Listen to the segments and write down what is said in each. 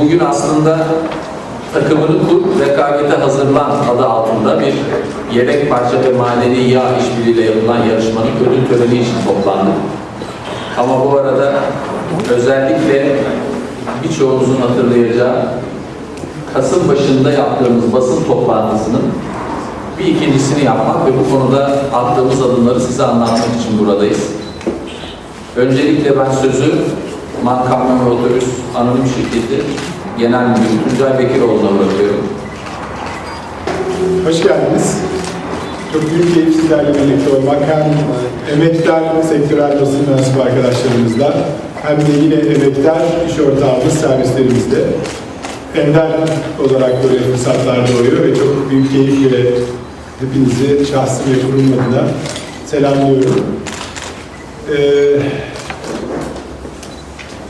Bugün aslında takımını kur, rekabete hazırlan adı altında bir yedek parça ve madeni yağ işbirliğiyle yapılan yarışmanın ödül töreni için toplandık. Ama bu arada özellikle birçoğumuzun hatırlayacağı Kasım başında yaptığımız basın toplantısının bir ikincisini yapmak ve bu konuda attığımız adımları size anlatmak için buradayız. Öncelikle ben sözü MAN Kamyon ve Otobüs Anonim Şirketi Genel Müdürü Tuncay Bekiroğlu'na bırakıyorum. Hoş geldiniz. Çok büyük keyif sizlerle birlikte olmak hem emektar sektörel basın mensubu arkadaşlarımızla hem de yine emektar iş ortağımız servislerimizde ender olarak böyle fırsatlar doğuyor ve çok büyük keyifle hepinizi şahsım ve kurum adına selamlıyorum. Ee,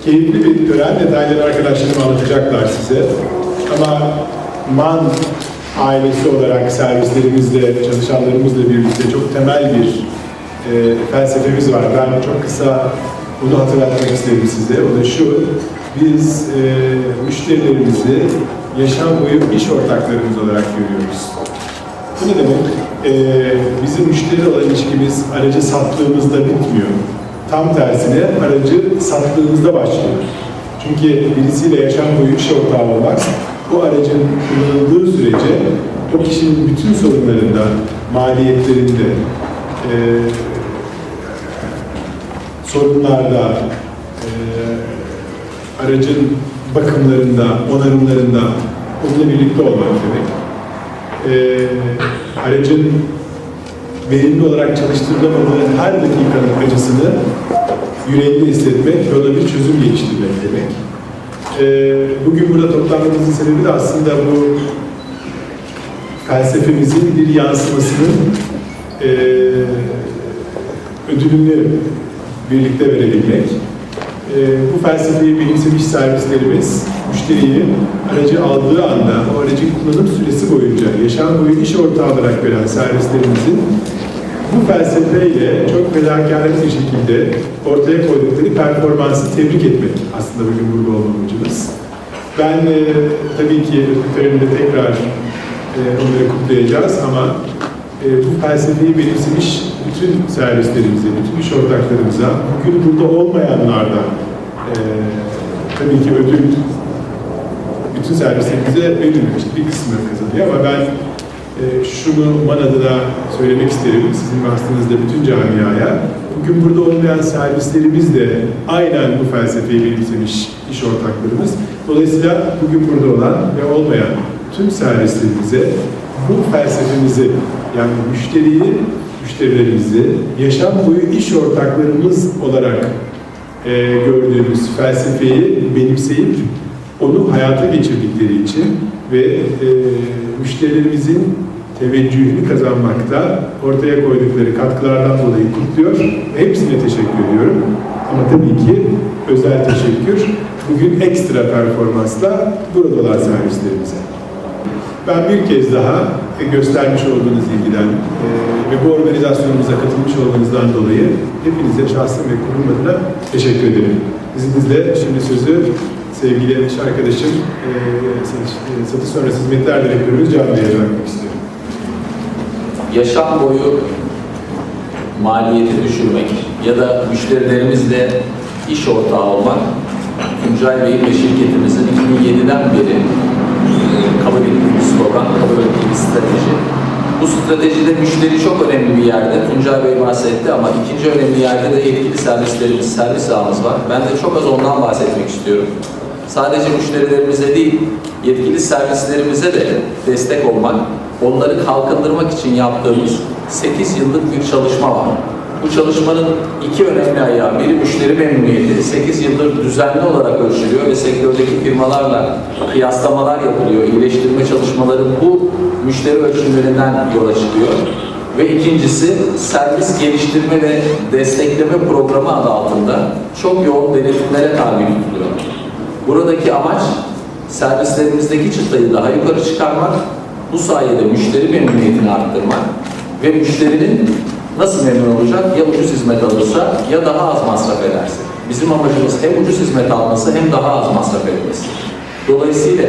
keyifli bir tören. Detayları arkadaşlarım anlatacaklar size. Ama MAN ailesi olarak servislerimizle, çalışanlarımızla birlikte çok temel bir e, felsefemiz var. Ben çok kısa bunu hatırlatmak isterim size. O da şu, biz e, müşterilerimizi yaşam boyu iş ortaklarımız olarak görüyoruz. Bu ne demek? Ee, bizim müşteri olan ilişkimiz aracı sattığımızda bitmiyor. Tam tersine aracı sattığımızda başlıyor. Çünkü birisiyle yaşam boyu iş ortağı olmak, bu aracın kullanıldığı sürece o kişinin bütün sorunlarında, maliyetlerinde, e, sorunlarda, e, aracın bakımlarında, onarımlarında onunla birlikte olmak demek e, aracın verimli olarak çalıştırılamadığı her dakikanın acısını yüreğinde hissetmek ona bir çözüm geliştirmek demek. E, bugün burada toplanmamızın sebebi de aslında bu felsefemizin bir yansımasının e, ödülünü birlikte verebilmek. E, bu felsefeyi benimsemiş servislerimiz müşteriyi aracı aldığı anda o aracın kullanım süresi boyunca yaşam boyu iş ortağı olarak veren servislerimizin bu felsefeyle çok fedakarlık bir şekilde ortaya koydukları performansı tebrik etmek aslında bugün burada olma amacımız. Ben e, tabii ki töreninde tekrar e, onları kutlayacağız ama e, bu felsefeyi benimsemiş bütün servislerimize, bütün iş ortaklarımıza, bugün burada olmayanlar da e, tabii ki ödül bütün servislerimize verilmemiş. Bir kısmı kazanıyor ama ben e, şunu man adına söylemek isterim sizin vasıtanızda bütün camiaya. Bugün burada olmayan servislerimiz de aynen bu felsefeyi benimsemiş iş ortaklarımız. Dolayısıyla bugün burada olan ve olmayan tüm servislerimize bu felsefemizi yani müşteriyi, müşterilerimizi yaşam boyu iş ortaklarımız olarak e, gördüğümüz felsefeyi benimseyip onu hayata geçirdikleri için ve e, müşterilerimizin teveccühünü kazanmakta ortaya koydukları katkılardan dolayı kutluyor. Hepsine teşekkür ediyorum. Ama tabii ki özel teşekkür bugün ekstra performansla burada olan servislerimize. Ben bir kez daha e, göstermiş olduğunuz ilgiden e, ve bu organizasyonumuza katılmış olmanızdan dolayı hepinize şahsım ve kurum adına teşekkür ederim. İzninizle şimdi sözü sevgili iş arkadaşım, e, satış, e, sonrası hizmetler direktörümüz Can Bey'e bırakmak istiyorum. yaşam boyu maliyeti düşürmek ya da müşterilerimizle iş ortağı olmak Tuncay Bey'in ve şirketimizin 2007'den beri kabul ettiği slogan, kabul ettiği bir strateji. Bu stratejide müşteri çok önemli bir yerde. Tuncay Bey bahsetti ama ikinci önemli yerde de yetkili servislerimiz, servis ağımız var. Ben de çok az ondan bahsetmek istiyorum. Sadece müşterilerimize değil, yetkili servislerimize de destek olmak, onları kalkındırmak için yaptığımız 8 yıllık bir çalışma var. Bu çalışmanın iki önemli ayağı, biri müşteri memnuniyeti, 8 yıldır düzenli olarak ölçülüyor ve sektördeki firmalarla kıyaslamalar yapılıyor. İyileştirme çalışmaları bu müşteri ölçümlerinden yola çıkıyor. Ve ikincisi servis geliştirme ve destekleme programı adı altında çok yoğun denetimlere tabi tutuluyor. Buradaki amaç servislerimizdeki çıtayı daha yukarı çıkarmak, bu sayede müşteri memnuniyetini arttırmak ve müşterinin nasıl memnun olacak? Ya ucuz hizmet alırsa ya daha az masraf ederse. Bizim amacımız hem ucuz hizmet alması hem daha az masraf etmesi. Dolayısıyla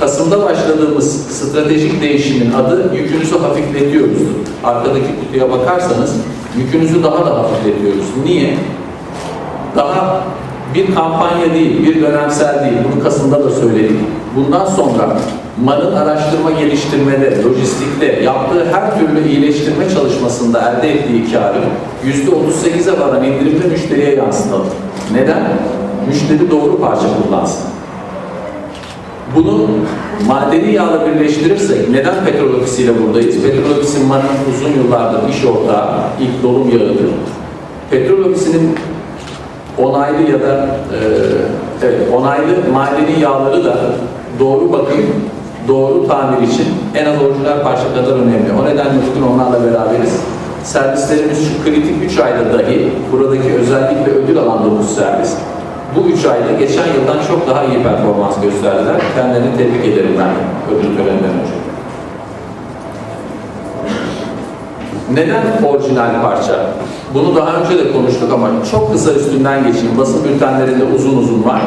Kasım'da başladığımız stratejik değişimin adı yükünüzü hafifletiyoruz. Arkadaki kutuya bakarsanız yükünüzü daha da hafifletiyoruz. Niye? Daha bir kampanya değil, bir dönemsel değil. Bunu Kasım'da da söyledik. Bundan sonra MAN'ın araştırma geliştirmede, lojistikte yaptığı her türlü iyileştirme çalışmasında elde ettiği karı %38'e varan indirimle müşteriye yansıtalım. Neden? Müşteri doğru parça kullansın. Bunu madeni yağla birleştirirsek, neden petrol ofisiyle buradayız? Petrol ofisi MAN'ın uzun yıllardır iş ortağı, ilk dolum yağıdır. Petrol ofisinin onaylı ya da e, evet, onaylı madeni yağları da doğru bakım, doğru tamir için en az orijinal parça kadar önemli. O nedenle bugün onlarla beraberiz. Servislerimiz şu kritik 3 ayda dahi buradaki özellikle ödül alan 9 servis. Bu 3 ayda geçen yıldan çok daha iyi performans gösterdiler. Kendilerini tebrik ederim ben ödül töreninden önce. Neden orijinal parça? Bunu daha önce de konuştuk ama çok kısa üstünden geçeyim. Basın bültenlerinde uzun uzun var.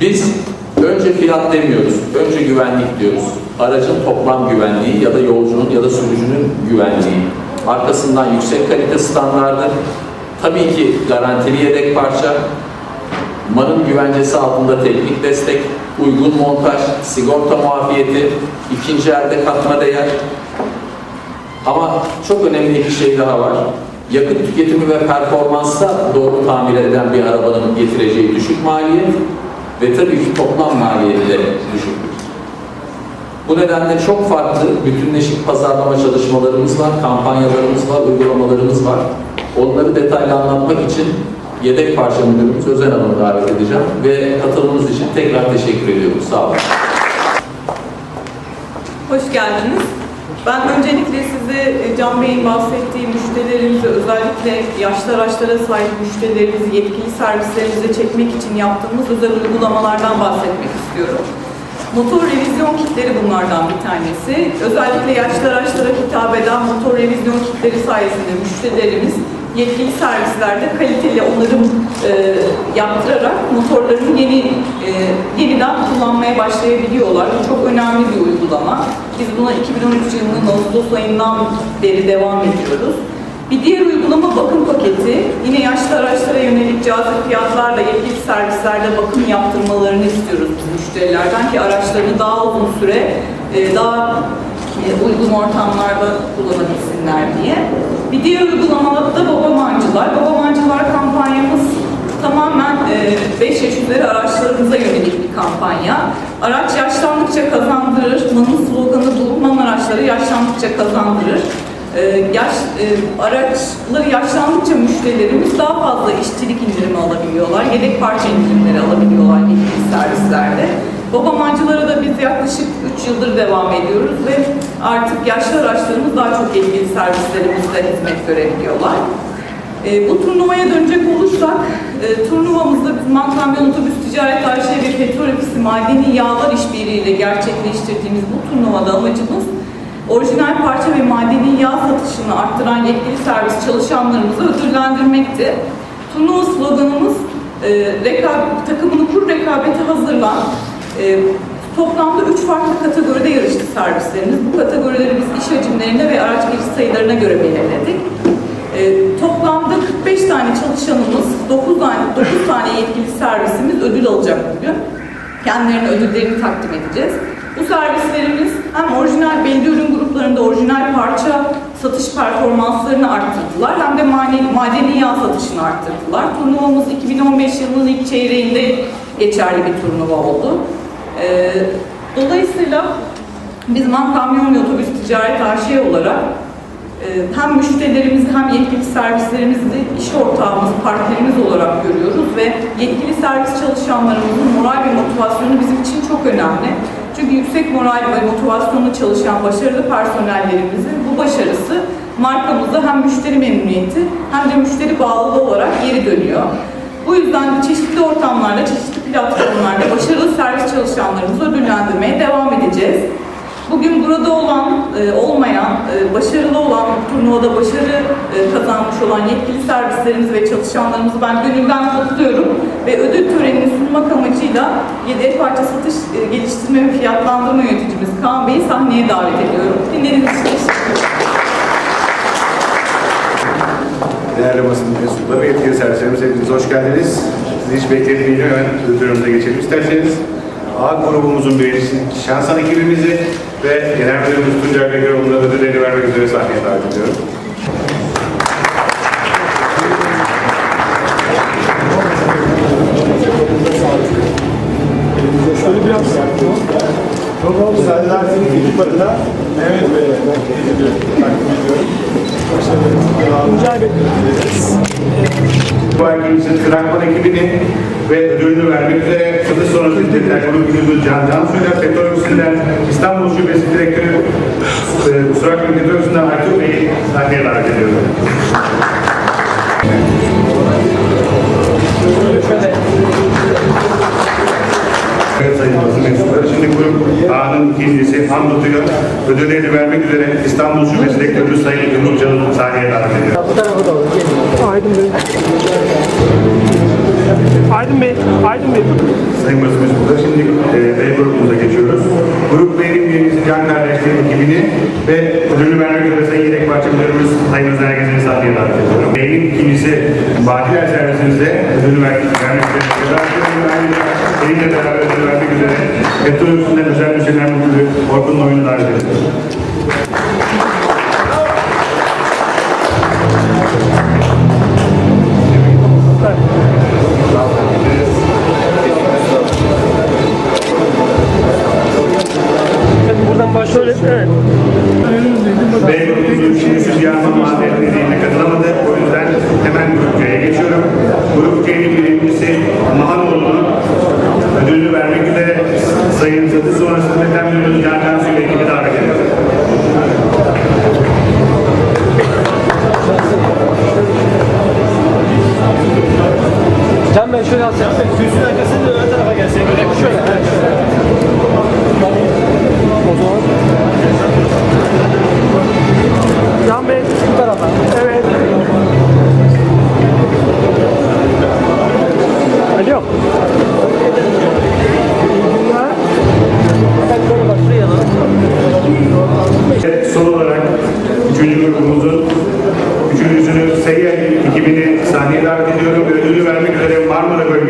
Biz önce fiyat demiyoruz, önce güvenlik diyoruz. Aracın toplam güvenliği ya da yolcunun ya da sürücünün güvenliği. Arkasından yüksek kalite standardı. Tabii ki garantili yedek parça, MAN'ın güvencesi altında teknik destek, uygun montaj, sigorta muafiyeti, ikinci elde katma değer, ama çok önemli bir şey daha var. Yakıt tüketimi ve performansta doğru tamir eden bir arabanın getireceği düşük maliyet ve tabii ki toplam maliyeti de düşüktür. Bu nedenle çok farklı bütünleşik pazarlama çalışmalarımız var, kampanyalarımız var, uygulamalarımız var. Onları detaylı anlatmak için yedek parça müdürümüz Özen Hanım'ı davet edeceğim ve katılımınız için tekrar teşekkür ediyorum. Sağ olun. Hoş geldiniz. Ben öncelikle size e, Can Bey'in bahsettiği müşterilerimizi, özellikle yaşlı araçlara sahip müşterilerimizi yetkili servislerimize çekmek için yaptığımız özel uygulamalardan bahsetmek istiyorum. Motor revizyon kitleri bunlardan bir tanesi. Özellikle yaşlı araçlara hitap eden motor revizyon kitleri sayesinde müşterilerimiz yetkili servislerde kaliteli onarım e, yaptırarak motorlarını yeni e, yeniden kullanmaya başlayabiliyorlar. Bu çok önemli bir uygulama. Biz buna 2013 yılının Ağustos ayından beri devam ediyoruz. Bir diğer uygulama bakım paketi. Yine yaşlı araçlara yönelik cazip fiyatlarla yetkili servislerde bakım yaptırmalarını istiyoruz müşterilerden ki araçlarını daha uzun süre e, daha e, uygun ortamlarda kullanabilsinler diye. Bir diğer uygulamada da Baba Mancılar. Baba Mancılar kampanyamız tamamen e, 5 yaş üzeri araçlarımıza yönelik bir kampanya. Araç yaşlandıkça kazandırır. Manın sloganı bu, man araçları yaşlandıkça kazandırır. E, yaş, e, araçları yaşlandıkça müşterilerimiz daha fazla işçilik indirimi alabiliyorlar. Yedek parça indirimleri alabiliyorlar yetkili servislerde. Babamancılara da biz yaklaşık 3 yıldır devam ediyoruz ve artık yaşlı araçlarımız daha çok yetkili servislerimizde hizmet görebiliyorlar. E, bu turnuvaya dönecek olursak, e, turnuvamızda biz Man Kamyon Otobüs Ticaret AŞ ve Petrol Ofisi Madeni Yağlar İşbirliğiyle gerçekleştirdiğimiz bu turnuvada amacımız orijinal parça ve madeni yağ satışını arttıran yetkili servis çalışanlarımızı ödüllendirmekti. Turnuva sloganımız e, rekab- takımını kur rekabete hazırlan. E, toplamda 3 farklı kategoride yarıştı servislerimiz. Bu kategorileri biz iş hacimlerine ve araç giriş sayılarına göre belirledik. E, toplamda 45 tane çalışanımız, 9 tane, 9 tane yetkili servisimiz ödül alacak bugün. Kendilerine ödüllerini takdim edeceğiz. Bu servislerimiz hem orijinal belli ürün gruplarında orijinal parça satış performanslarını arttırdılar hem de madeni, madeni yağ satışını arttırdılar. Turnuvamız 2015 yılının ilk çeyreğinde geçerli bir turnuva oldu. Ee, dolayısıyla biz Man Kamyon ve Otobüs Ticaret AŞ olarak e, hem müşterilerimizi hem yetkili servislerimizi iş ortağımız, partnerimiz olarak görüyoruz ve yetkili servis çalışanlarımızın moral ve motivasyonu bizim için çok önemli. Çünkü yüksek moral ve motivasyonlu çalışan başarılı personellerimizin bu başarısı markamızda hem müşteri memnuniyeti hem de müşteri bağlılığı olarak geri dönüyor. Bu yüzden çeşitli ortamlarda, çeşitli platformlarda başarılı servis çalışanlarımızı ödüllendirmeye devam edeceğiz. Bugün burada olan, e, olmayan, e, başarılı olan, turnuvada başarı e, kazanmış olan yetkili servislerimizi ve çalışanlarımızı ben gönülden kutluyorum. Ve ödül törenini sunmak amacıyla yedek parça satış geliştirme ve fiyatlandırma yöneticimiz Kaan Bey'i sahneye davet ediyorum. Dinlediğiniz için teşekkür ederim. Değerli basın mensupları, yetkili servislerimiz hepiniz hoş geldiniz. Sizi hiç bekletmeyeceğim, hemen ödüllerimize geçelim isterseniz. A grubumuzun birincisi Şansan ekibimizi ve Genel Müdürümüz Tuncay Bekeroğlu'na ödüllerini vermek üzere sahneye davet ediyorum. Şöyle biraz Çok oldu. Serdar ekip adına Mehmet Bey'e takdim ediyorum. Başarılarınızı dileriz. Bu erkeğimizin Krakman ekibini ve ödülünü vermek üzere satış sonrası hizmetler grup müdürü Can Cansu'yla petrol ofisinden İstanbul Şubesi Direktörü e, bakmayın petrol ofisinden Aytun Bey'i sahneye davet ediyorum. Evet sayın basın mensupları. Şimdi grup A'nın ikincisi Hamdut'uyla ödüllerini vermek üzere İstanbul Şubesi Direktörü Sayın Yumruk Can'ı sahneye davet ediyorum. Aydın Bey. Aydın Bey, Aydın Bey. Sayın basın mensupları şimdi e, B grubumuza geçiyoruz. Grup B'nin birincisi Can Kardeşleri ekibini ve ödülünü vermek üzere Sayın Yedek Parça Müdürümüz Sayın Özer Gezen'i sahneye davet ediyorum. B'nin ikincisi Badiler Servisimizde ödülünü ver- vermek üzere. Özel. Benimle beraber ödülünü vermek üzere. Petrol Üstünden Özel Müşteriler Müdürü Orkun Oyun'u davet ediyorum.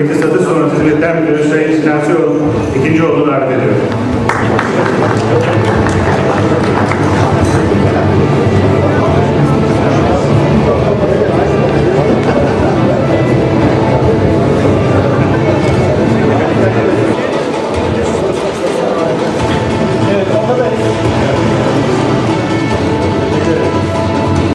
İktisatı Sonrası Müddetten Müdürü Sayın İstinasi İkincioğlu davet.